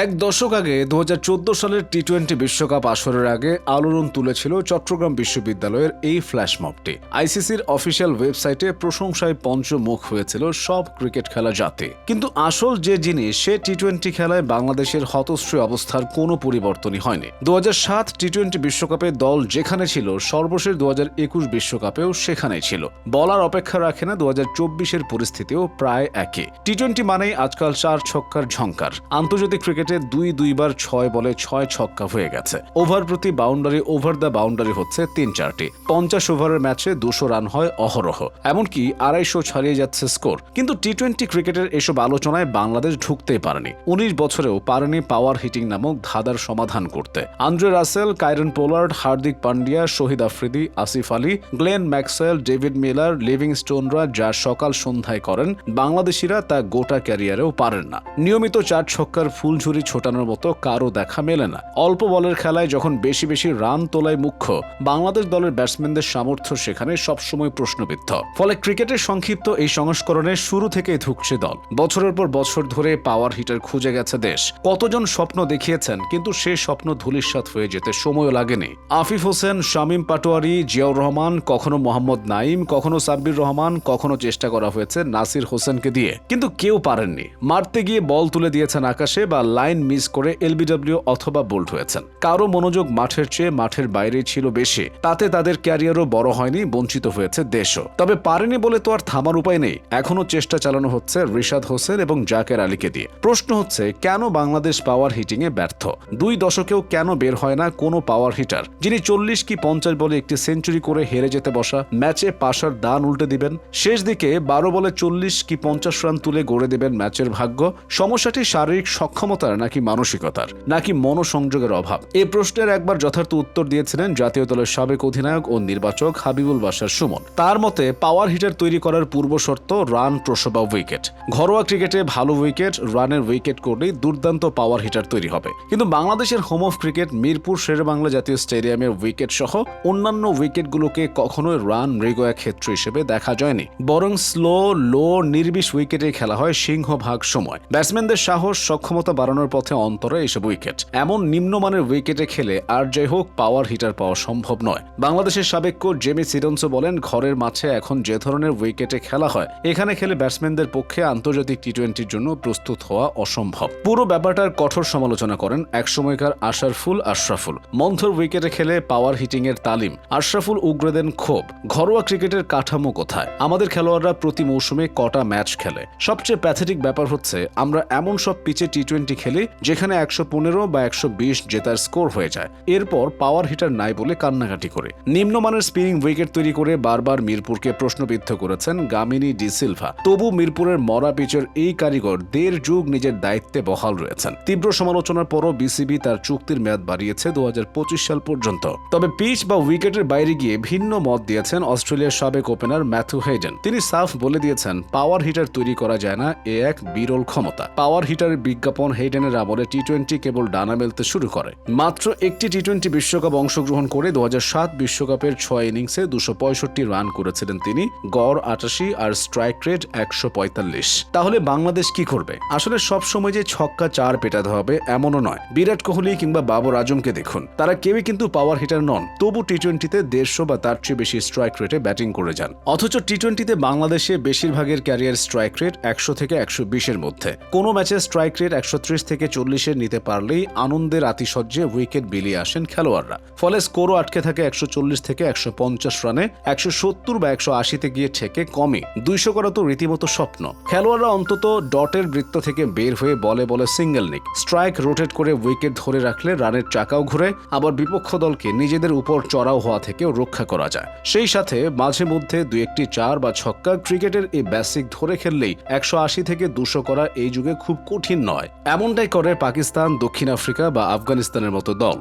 এক দশক আগে দু হাজার চোদ্দ সালের টি টোয়েন্টি বিশ্বকাপ আসরের আগে আলোড়ন তুলেছিল চট্টগ্রাম বিশ্ববিদ্যালয়ের এই ফ্ল্যাশ মপটি আইসিসির অফিসিয়াল ওয়েবসাইটে প্রশংসায় পঞ্চমুখ হয়েছিল সব ক্রিকেট খেলা জাতি। কিন্তু আসল যে জিনিস, সে টি টোয়েন্টি খেলায় বাংলাদেশের হতশ্রী অবস্থার কোনো পরিবর্তনই হয়নি। দু সাত টি টোয়েন্টি বিশ্বকাপে দল যেখানে ছিল, সর্বশেষ দু একুশ বিশ্বকাপেও সেখানেই ছিল। বলার অপেক্ষা রাখে না দু হাজার চব্বিশের পরিস্থিতিও প্রায় একই। টি টোয়েন্টি মানেই আজকাল চার ছক্কার ঝঙ্কার আন্তর্জাতিক ক্রিকেটে দুই, দুইবার ছয় বলে ছয় ছক্কা হয়ে গেছে। ওভার প্রতি বাউন্ডারি ওভার দ্য বাউন্ডারি হচ্ছে তিন চারটি। পঞ্চাশ ওভারের ম্যাচে দুশো রান হয় অহরহ। এমনকি আড়াইশো ছাড়িয়ে যাচ্ছে স্কোর কিন্তু টি টোয়েন্টি ক্রিকেটের এসব আলোচনায় বাংলাদেশ ঢুকতেই পারেনি। উনিশ বছরেও পারেনি পাওয়ার হিটিং নামক ধাঁধার সমাধান করতে। Andre Russell, Kieron Pollard, Hardik Pandya, Shahid Afridi, Asif Ali, Glenn Maxwell, David Miller living স্টোনরা যা সকাল সন্ধ্যায় করেন, বাংলাদেশিরা তা গোটা ক্যারিয়ারেও পারেন না। নিয়মিত চার ছক্কার ফুলঝুরি ছোটানোর মতো কারও দেখা মেলে না। অল্প বলের খেলায় যখন বেশি বেশি রান তোলায় মুখ্য, বাংলাদেশ দলের ব্যাটসম্যানদের সামর্থ্য সেখানে সবসময় প্রশ্নবিদ্ধ। ফলে ক্রিকেটের সংক্ষিপ্ত এই সংস্করণে শুরু থেকেই ধুকছে দল। বছরের পর বছর ধরে পাওয়ার হিটার খুঁজে গেছে দেশ। কতজন স্বপ্ন দেখিয়েছেন, কিন্তু সে স্বপ্ন ধূলিসাৎ হয়ে যেতে সময়ও লাগেনি। আফিফ হোসেন, শামীম পাটোয়ারি, জিয়াউর রহমান, কখনো মোহাম্মদ নাইম কখনো সাব্বির রহমান, কখনো চেষ্টা করা হয়েছে নাসির হোসেনকে দিয়ে। কিন্তু কেউ পারেননি। মারতে গিয়ে বল তুলে দিয়েছেন আকাশে বা লাইন মিস করে এলবিডব্লিউ অথবা বোল্ড হয়েছেন। কারও মনোযোগ মাঠের চেয়ে মাঠের বাইরে ছিল বেশি। তাতে তাদের ক্যারিয়ারও বড় হয়নি, বঞ্চিত হয়েছে দেশও। তবে পারেনি বলে তো আর থামার উপায় নেই। এখনও চেষ্টা চালানো হচ্ছে রিশাদ হোসেন এবং জাকের আলীকে দিয়ে। প্রশ্ন হচ্ছে, কেন বাংলাদেশ পাওয়ার হিটিং এ ব্যর্থ? দুই দশকেও কেন বের হয় না কোনো পাওয়ার হিটার? যিনি চল্লিশ কি পঞ্চাশ বলে একটি সেঞ্চুরি করে হেরে যেতে বসা, ম্যাচে পাশার দান উল্টে দিবেন। শেষ দিকে বারো বলে চল্লিশ কি পঞ্চাশ রান তুলে গড়ে দেবেন ম্যাচের ভাগ্য। সমস্যাটি শারীরিক সক্ষমতার নাকি মানসিকতার, নাকি মনোসংযোগের অভাব? এই প্রশ্নের একবার যথার্থ উত্তর দিয়েছিলেন জাতীয় দলের সাবেক অধিনায়ক ও নির্বাচক হাবিবুল বাসার সুমন। তার মতে পাওয়ার হিটার তৈরি করার পূর্ব শর্ত রান, প্রসবা উইকেট ঘরোয়া ক্রিকেটে ভালো উইকেট রানের উইকেট করলেই দুর্দান্ত পাওয়ার হিটার তৈরি হবে। কিন্তু বাংলাদেশের home of cricket Mirpur Sherebangla জাতীয় স্টেডিয়ামের উইকেট সহ অন্যান্য উইকেটগুলোকে কখনোই রান মৃগয়া ক্ষেত্র হিসেবে দেখা যায়নি। বরং স্লো লো নির্বিষ উইকেটে খেলা হয় সিংহভাগ সময়। ব্যাটসম্যানদের সাহস, সক্ষমতা বাড়ানোর পথে অন্তরে এসব উইকেট। এমন নিম্নমানের উইকেটে খেলে আর যাই হোক পাওয়ার হিটার পাওয়া সম্ভব নয়। বাংলাদেশের সাবেক কোচ জেমি সিডন্সো বলেন, ঘরের মাঠে এখন যে ধরনের উইকেটে খেলা হয়, এখানে খেলে ব্যাটসম্যানদের পক্ষে আন্তর্জাতিক টি টোয়েন্টির জন্য প্রস্তুত হওয়া অসম্ভব। পুরো ব্যাপারটার কঠোর সমালোচনা করেন একসময়কার আশারফুল আশরাফুল। মন্থর উইকেটে খেলে পাওয়ার হিটিং এর তালিম। আশরাফুল উগরে দেন ক্ষোভ। ঘরোয়া ক্রিকেটের কাঠামো কোথায়? আমাদের খেলোয়াড়রা প্রতি মৌসুমে কটা ম্যাচ খেলে। সবচেয়ে প্যাথেটিক ব্যাপার হচ্ছে, আমরা এমন সব পিচে টি টোয়েন্টি খেলি যেখানে একশো পনেরো বা একশো বিশ জেতার স্কোর হয়ে যায়। এরপর পাওয়ার হিটার নাই বলে কান্নাকাটি করে। নিম্নমানের স্পিনিং উইকেট তৈরি করে বারবার মিরপুরকে প্রশ্নবিদ্ধ করেছেন গামিনী ডি সিলভা। তবু মিরপুরের মরা পিচের এই কারিগর দেড় যুগ নিজের দায়িত্বে বহাল রয়েছেন। তীব্র সমালোচনার পরও বিসিবি তার চুক্তির মেয়াদ বাড়িয়েছে দু হাজার পঁচিশ সাল পর্যন্ত। তবে পিচ বা উইকেটের বাইরে গিয়ে ভিন্ন মত দিয়েছেন অস্ট্রেলিয়ার সাবেক ওপেনার ম্যাথু হেডেন তিনি সাফ বলে দিয়েছেন পাওয়ার হিটার তৈরি করা যায় না, এ এক বিরল ক্ষমতা। পাওয়ার হিটারের বিজ্ঞাপন হেডেনের আমলে টি টোয়েন্টি কেবল ডানা মেলতে শুরু করে। মাত্র একটি টি টোয়েন্টি বিশ্বকাপ অংশগ্রহণ করে দু বিশ্বকাপের ছয় ইনিংসে দুশো রান করেছিলেন তিনি, গড় আটাশি আর স্ট্রাইক রেট একশো পঁয়তাল্লিশ। তাহলে বাংলাদেশ কি করবে? আসলে সব সময় যে ছক্কা চার পেটাতে হবে এমনও নয়। বিরাট কোহলি কিংবা বাবর আজমকে দেখুন। তারা কেউই কিন্তু পাওয়ার হিটার নন, তবু টি টোয়েন্টিতে দেড়শো বা তার চেয়ে বেশি স্ট্রাইক রেটে ব্যাটিং করে যান। অথচ টি টোয়েন্টিতে বাংলাদেশে বেশিরভাগের ক্যারিয়ার স্ট্রাইক রেট একশো থেকে একশো বিশের মধ্যে। কোনো ম্যাচে স্ট্রাইক রেট একশো ত্রিশ থেকে চল্লিশের নিতে পারলেই আনন্দের আতিশয্যে উইকেট বিলিয়ে আসেন খেলোয়াড়রা। ফলে স্কোরও আটকে থাকে একশো চল্লিশ থেকে একশো পঞ্চাশ রানে, একশো সত্তর বা একশো আশিতে গিয়ে ঠেকে কমে। দুইশো করা তো রীতিমতো স্বপ্ন। খেলোয়াড়রা অন্তত ডটের বৃত্ত থেকে বের হয়ে বলে বলে সিঙ্গেল নিক। স্ট্রাইক রোটেট করে উইকেট ধরে রাখলে রানের চাকাও ঘুরে, আবার বিপক্ষ দলকে নিজেদের উপর চড়াও হওয়া থেকেও রক্ষা করা যায়। সেই সাথে মাঝে মধ্যে দু একটি চার বা ছক্কা ক্রিকেটের এই বেসিক ধরে খেললেই একশো আশি থেকে দুশো করা এই যুগে খুব কঠিন নয়। এমনটাই করে পাকিস্তান দক্ষিণ আফ্রিকা বা আফগানিস্তানের মতো দল।